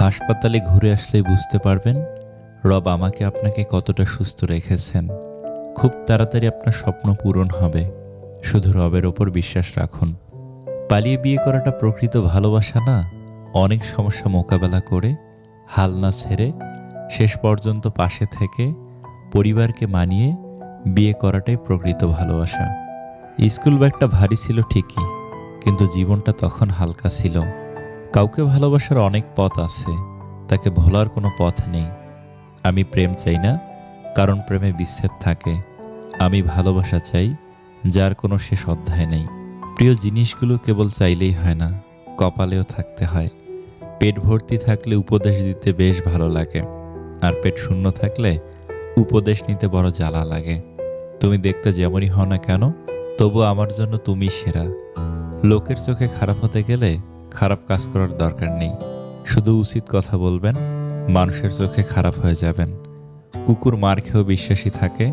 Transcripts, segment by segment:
হাসপাতালে ঘুরে আসলেই বুঝতে পারবেন, রব আমাকে আপনাকে কতটা সুস্থ রেখেছেন। খুব তাড়াতাড়ি আপনার স্বপ্ন পূরণ হবে, শুধু রবের ওপর বিশ্বাস রাখুন। পালিয়ে বিয়ে করাটা প্রকৃত ভালোবাসা না, অনেক সমস্যা মোকাবেলা করে হাল না ছেড়ে, শেষ পর্যন্ত পাশে থেকে, পরিবারকে মানিয়ে বিয়ে করাটাই প্রকৃত ভালোবাসা। স্কুল ব্যাগটা ভারী ছিল ঠিকই, কিন্তু জীবনটা তখন হালকা ছিল। কাউকে ভালোবাসার অনেক পথ আছে, তাকে ভোলার কোনো পথ নেই। আমি প্রেম চাই না, কারণ প্রেমে বিচ্ছেদ থাকে। আমি ভালোবাসা চাই, যার কোনো শেষ অধ্যায় নেই। প্রিয় জিনিসগুলো কেবল চাইলেই হয় না, কপালেও থাকতে হয়। পেট ভর্তি থাকলে উপদেশ দিতে বেশ ভালো লাগে, আর পেট শূন্য থাকলে উপদেশ নিতে বড় জ্বালা লাগে। তুমি দেখতে যেমনই হও না কেন, তবু আমার জন্য তুমি সেরা। লোকের চোখে খারাপ হতে গেলে খারাপ কাজ করার দরকার নেই। শুধু উচিত কথা বলবেন, মানুষের চোখে খারাপ হয়ে যাবেন। কুকুর মার খেয়েও বিশ্বাসী থাকে,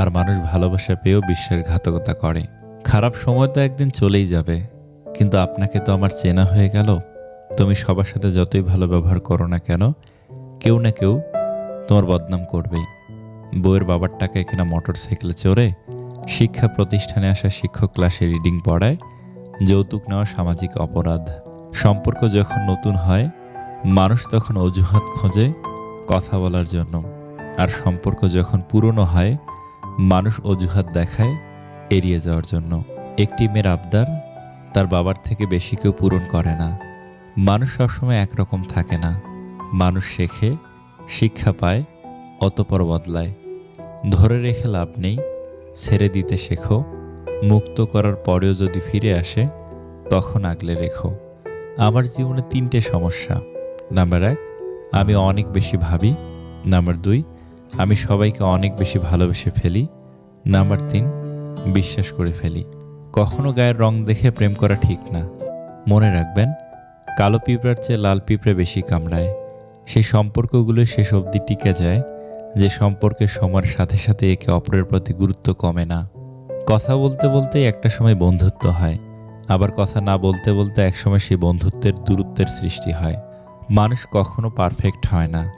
আর মানুষ ভালোবাসা পেয়েও বিশ্বাসঘাতকতা করে। খারাপ সময় তো একদিন চলেই যাবে, কিন্তু আপনাকে তো আমার চেনা হয়ে গেল। তুমি সবার সাথে যতই ভালো ব্যবহার করো না কেন, কেউ না কেউ তোমার বদনাম করবেই। বইয়ের বাবার টাকায় কিনা মোটর সাইকেলে চড়ে শিক্ষা প্রতিষ্ঠানে আসা শিক্ষক ক্লাসে রিডিং পড়ায় যৌতুক নেওয়া সামাজিক অপরাধ। সম্পর্ক যখন নতুন হয়, মানুষ তখন অজুহাত খোঁজে কথা বলার জন্য। আর সম্পর্ক যখন পুরনো হয়, মানুষ অজুহাত দেখায় এড়িয়ে যাওয়ার জন্য। একটি মেয়ের আবদার তার বাবার থেকে বেশি কেউ পূরণ করে না। মানুষ সবসময় একরকম থাকে না। মানুষ শেখে, শিক্ষা পায়, অতপর বদলায়। ধরে রেখে লাভ নেই, ছেড়ে দিতে শেখো। মুক্ত করার পরেও যদি ফিরে আসে, তখন আগলে রেখো। আমার জীবনে তিনটে সমস্যা। নাম্বার এক, আমি অনেক বেশি ভাবি। নাম্বার দুই, আমি সবাইকে অনেক বেশি ভালোবেসে ফেলি। নাম্বার তিন, বিশ্বাস করে ফেলি। কখনো গায়ের রং দেখে প্রেম করা ঠিক না। মনে রাখবেন, কালো পিঁপড়ার চেয়ে লাল পিঁপড়ে বেশি কামড়ায়। সেই সম্পর্কগুলো শেষ অবধি টিকে যায়। যে সম্পর্কের সময়ের সাথে সাথে একে অপরের প্রতি গুরুত্ব কমে না। কথা বলতে বলতে একটা সময় বন্ধুত্ব হয়। আবার কথা না বলতে বলতে একসময় সেই বন্ধুত্বের দূরত্বের সৃষ্টি হয়। মানুষ কখনো পারফেক্ট হয় না।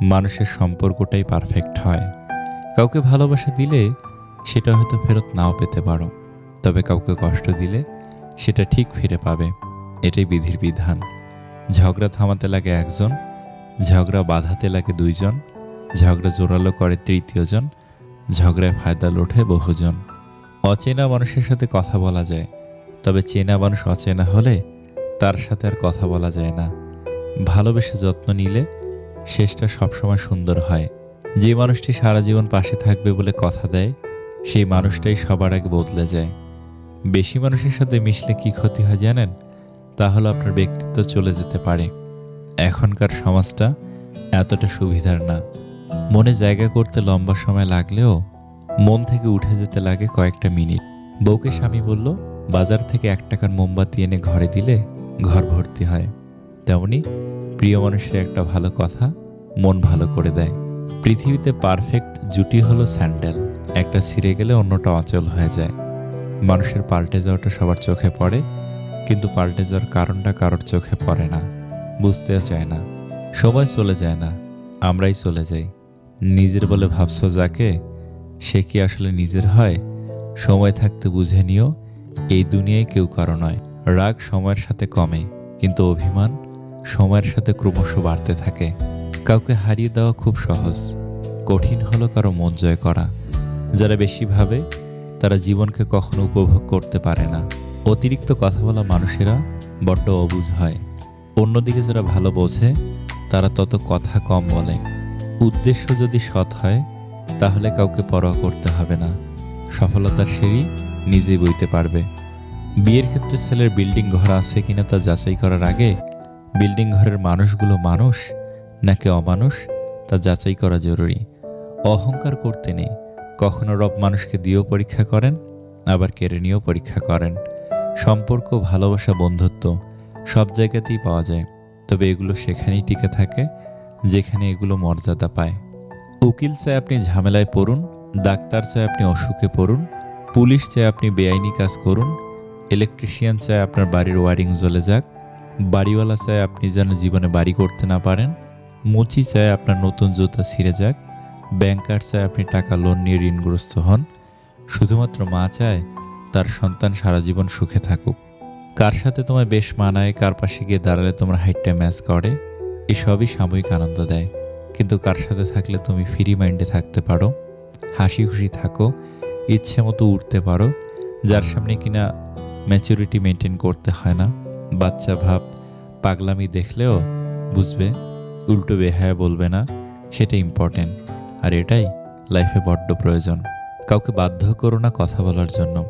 মানুষের সম্পর্কটাই পারফেক্ট হয়। কাউকে ভালোবাসা দিলে সেটা হয়তো ফেরত নাও পেতে পারো। তবে কাউকে কষ্ট দিলে সেটা ঠিক ফিরে পাবে। এটাই বিধির বিধান। ঝগড়া থামাতে লাগে একজন, ঝগড়া বাঁধাতে লাগে দুইজন, ঝগড়া জোরালো করে তৃতীয়জন, ঝগড়ায় ফায়দা লোঠে বহুজন। অচেনা মানুষের সাথে কথা বলা যায়। তবে চেনা মানুষ অচেনা হলে তার সাথে আর কথা বলা যায় না। ভালোবেসে যত্ন নিলে শেষটা সবসময় সুন্দর হয়। যে মানুষটি সারা জীবন পাশে থাকবে বলে কথা দেয়, সেই মানুষটাই সবার আগে বদলে যায়। বেশি মানুষের সাথে মিশলে কি ক্ষতি হয় জানেন? তাহলে আপনার ব্যক্তিত্ব চলে যেতে পারে। এখনকার সমাজটা এতটা সুবিধার না। মনে জায়গা করতে লম্বা সময় লাগলেও মন থেকে উঠে যেতে লাগে কয়েকটা মিনিট। বউকে স্বামী বলল, বাজার থেকে এক টাকার মোমবাতি এনে ঘরে দিলে ঘর ভর্তি হয়। তেমনি প্রিয় মানুষের একটা ভালো কথা, মন ভালো করে দেয়। পৃথিবীতে পারফেক্ট জুটি হলো স্যান্ডেল, একটা ছিঁড়ে গেলে অন্যটা অচল হয়ে যায়। মানুষের পাল্টে যাওয়াটা সবার চোখে পড়ে, কিন্তু পাল্টে যাওয়ার কারণটা কারোর চোখে পড়ে না, বুঝতেও চায় না। সবাই চলে যায় না, আমরাই চলে যাই। নিজের বলে ভাবছ যাকে সে কি আসলে নিজের হয়? সময় থাকতে বুঝে নিও, এই দুনিয়ায় কেউ কারও নয়। রাগ সময়ের সাথে কমে, কিন্তু অভিমান সময়ের সাথে ক্রমশ বাড়তে থাকে। কাউকে হারিয়ে দেওয়া খুব সহজ। কঠিন হলো কারও মন জয় করা। যারা বেশি ভাবে, তারা জীবনকে কখনো উপভোগ করতে পারে না। অতিরিক্ত কথা বলা মানুষেরা বড্ড অবুঝ হয়। অন্যদিকে যারা ভালো বোঝে, তারা তত কথা কম বলে। উদ্দেশ্য যদি সৎ হয় তাহলে কাউকে পরোয়া করতে হবে না। সফলতার সিঁড়ি নিজেই বইতে পারবে। বিয়ের ক্ষেত্রে ছেলের বিল্ডিং ঘর আছে কিনা তা যাচাই করার আগে বিল্ডিং ঘরের মানুষগুলো মানুষ নাকি অমানুষ তা যাচাই করা জরুরি। অহংকার করতে নেই। কখনো রব মানুষকে দিয়েও পরীক্ষা করেন, আবার কেড়ে নিয়েও পরীক্ষা করেন। সম্পর্ক, ভালোবাসা, বন্ধুত্ব সব জায়গাতেই পাওয়া যায়। তবে এগুলো সেখানেই টিকে থাকে, যেখানে এগুলো মর্যাদা পায়। উকিল চায় আপনি ঝামেলায় পড়ুন, ডাক্তার চায় আপনি অসুখে পড়ুন, পুলিশ চায় আপনি বেআইনি কাজ করুন ইলেকট্রিশিয়ান চায় আপনার বাড়ির ওয়ারিং জ্বলে যাক, বাড়িওয়ালা চায় আপনি যেন জীবনে বাড়ি করতে না পারেন, মুচি চায় আপনার নতুন জুতা ছিঁড়ে যাক ব্যাংকার চায় আপনি টাকা লোন নিয়ে ঋণগ্রস্ত হন, শুধুমাত্র মা চায় তার সন্তান সারা জীবন সুখে থাকুক। কার সাথে তোমায় বেশ মানায়, কার পাশে গিয়ে দাঁড়ালে তোমার হাইটটা ম্যাচ করে, এসবই সাময়িক আনন্দ দেয়। কিন্তু কার সাথে থাকলে তুমি ফ্রি মাইন্ডে থাকতে পারো? হাসি খুশি থাকো, ইচ্ছে মতো উঠতে পারো, যার সামনে কিনা ম্যাচুরিটি মেনটেন করতে হয় না। বাচ্চা ভাব, পাগলামি দেখলেও বুঝবে, উল্টো বেহায়া বলবে না সেটা ইম্পর্টেন্ট আর এটাই লাইফে বড্ড প্রয়োজন। কাউকে বাধ্য করো না কথা বলার জন্য।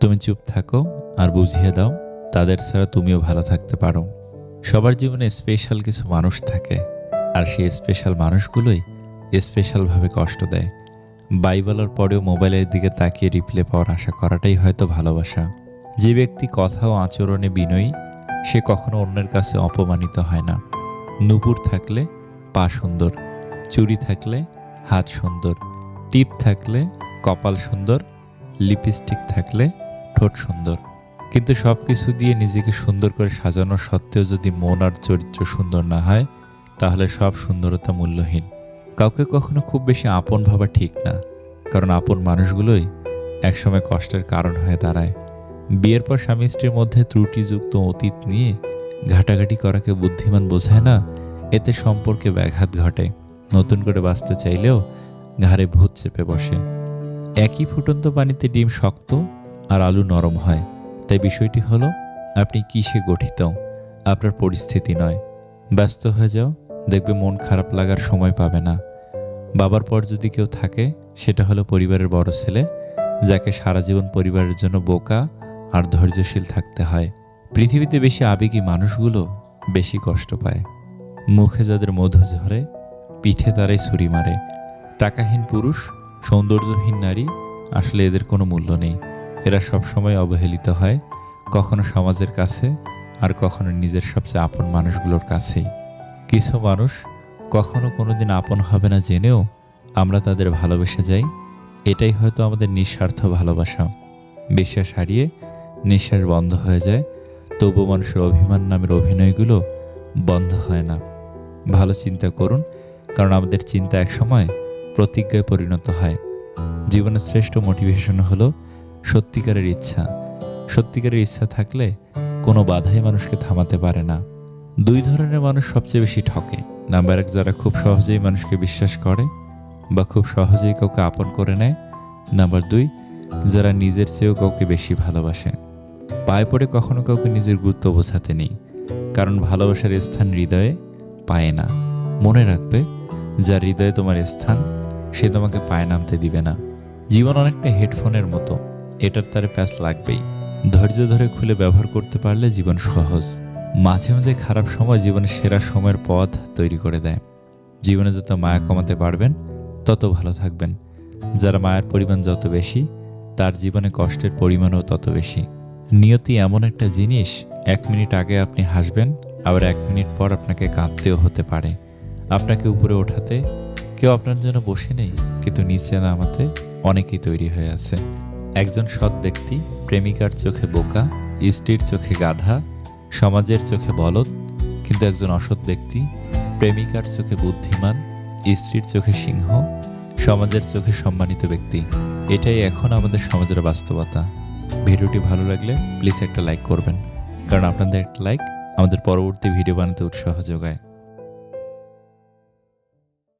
তুমি চুপ থাকো আর বুঝিয়ে দাও, তাদের ছাড়া তুমিও ভালো থাকতে পারো। সবার জীবনে স্পেশাল কিছু মানুষ থাকে। আর সেই স্পেশাল মানুষগুলোই স্পেশালভাবে কষ্ট দেয়। বাই বলার পরেও মোবাইলের দিকে তাকিয়ে রিপ্লে পাওয়ার আশা করাটাই হয়তো ভালোবাসা। যে ব্যক্তি কথা ও আচরণে বিনয়ী, সে কখনো অন্যের কাছে অপমানিত হয় না। নুপুর থাকলে পা সুন্দর, চুরি থাকলে হাত সুন্দর, টিপ থাকলে কপাল সুন্দর লিপস্টিক থাকলে ঠোঁট সুন্দর। কিন্তু সব কিছু দিয়ে নিজেকে সুন্দর করে সাজানো সত্ত্বেও যদি মন আর চরিত্র সুন্দর না হয় তাহলে সব সুন্দরতা মূল্যহীন। কাউকে কখনো খুব বেশি আপন ভাবা ঠিক না, কারণ আপন মানুষগুলোই একসময় কষ্টের কারণ হয়ে দাঁড়ায়। বিয়ের পর স্বামী স্ত্রীর মধ্যে ত্রুটিযুক্ত অতীত নিয়ে ঘাটাঘাটি করাকে বুদ্ধিমান বোঝায় না, এতে সম্পর্কে ব্যাঘাত ঘটে। নতুন করে বাঁচতে চাইলেও ঘাড়ে ভূত চেপে বসে। একই ফুটন্ত পানিতে ডিম শক্ত আর আলু নরম হয়। তাই বিষয়টি হলো, আপনি কিসে গঠিত? আপনার পরিস্থিতি নয়। ব্যস্ত হয়ে যাও। দেখবে মন খারাপ লাগার সময় পাবে না। বাবার পর যদি কেউ থাকে, সেটা হলো পরিবারের বড় ছেলে, যাকে সারা জীবন পরিবারের জন্য বোকা আর ধৈর্যশীল থাকতে হয়। পৃথিবীতে বেশি আবেগী মানুষগুলো বেশি কষ্ট পায়। মুখে যাদের মধু ঝরে, পিঠে তারাই ছুরি মারে। টাকাহীন পুরুষ, সৌন্দর্যহীন নারী, আসলে এদের কোনো মূল্য নেই। এরা সবসময় অবহেলিত হয়, কখনো সমাজের কাছে আর কখনো নিজের সবচেয়ে আপন মানুষগুলোর কাছেই। কিছু মানুষ কখনো কোনো দিন আপন হবে না জেনেও আমরা তাদের ভালোবেসে যাই। এটাই হয়তো আমাদের নিঃস্বার্থ ভালোবাসা। বিশ্বাস হারিয়ে নিঃশ্বাস বন্ধ হয়ে যায়। তবু মানুষের অভিমান নামের অভিনয়গুলো বন্ধ হয় না। ভালো চিন্তা করুন, কারণ আমাদের চিন্তা একসময় প্রতিজ্ঞায় পরিণত হয়। জীবনের শ্রেষ্ঠ মোটিভেশন হলো সত্যিকারের ইচ্ছা। সত্যিকারের ইচ্ছা থাকলে কোনো বাধাই মানুষকে থামাতে পারে না। দুই ধরনের মানুষ সবচেয়ে বেশি ঠকে। নাম্বার এক, যারা খুব সহজেই মানুষকে বিশ্বাস করে বা খুব সহজেই কাউকে আপন করে নেয়। নাম্বার দুই, যারা নিজের চেয়েও কাউকে বেশি ভালোবাসে। পায়ে পড়ে কখনো কাউকে নিজের গুরুত্ব বোঝাতে নেই, কারণ ভালোবাসার স্থান হৃদয়ে পায় না। মনে রাখবে, যার হৃদয়ে তোমার স্থান, সে তোমাকে পায়ে নামতে দিবে না। জীবন অনেকটা হেডফোনের মতো, এটার তারে প্যাচ লাগবেই। ধৈর্য ধরে খুলে ব্যবহার করতে পারলে জীবন সহজ। মাঝে মাঝে খারাপ সময় জীবনের সেরা সময়ের পথ তৈরি করে দেয়। জীবনে যত মায়া কমাতে পারবেন, তত ভালো থাকবেন। যারা মায়ের পরিমাণ যত বেশি, তার জীবনে কষ্টের পরিমাণও তত বেশি। নিয়তি এমন একটা জিনিস, এক মিনিট আগে আপনি হাসবেন, আবার এক মিনিট পর আপনাকে কাঁদতেও হতে পারে। আপনাকে উপরে ওঠাতে কেউ আপনার জন্য বসে নেই, কিন্তু নিচে নামাতে অনেকেই তৈরি হয়ে আছে। একজন সৎ ব্যক্তি, প্রেমিকার চোখে বোকা, স্ত্রীর চোখে গাধা সমাজের চোখে বলদ, কিন্তু একজন অসৎ ব্যক্তি, প্রেমিকার চোখে বুদ্ধিমান, স্ত্রীর চোখে সিংহ, সমাজের চোখে সম্মানিত ব্যক্তি। এটাই এখন আমাদের সমাজের বাস্তবতা। ভিডিওটি ভালো লাগলে প্লিজ একটা লাইক করবেন। কারণ আপনাদের একটা লাইক আমাদের পরবর্তী ভিডিও বানাতে উৎসাহ যোগায়।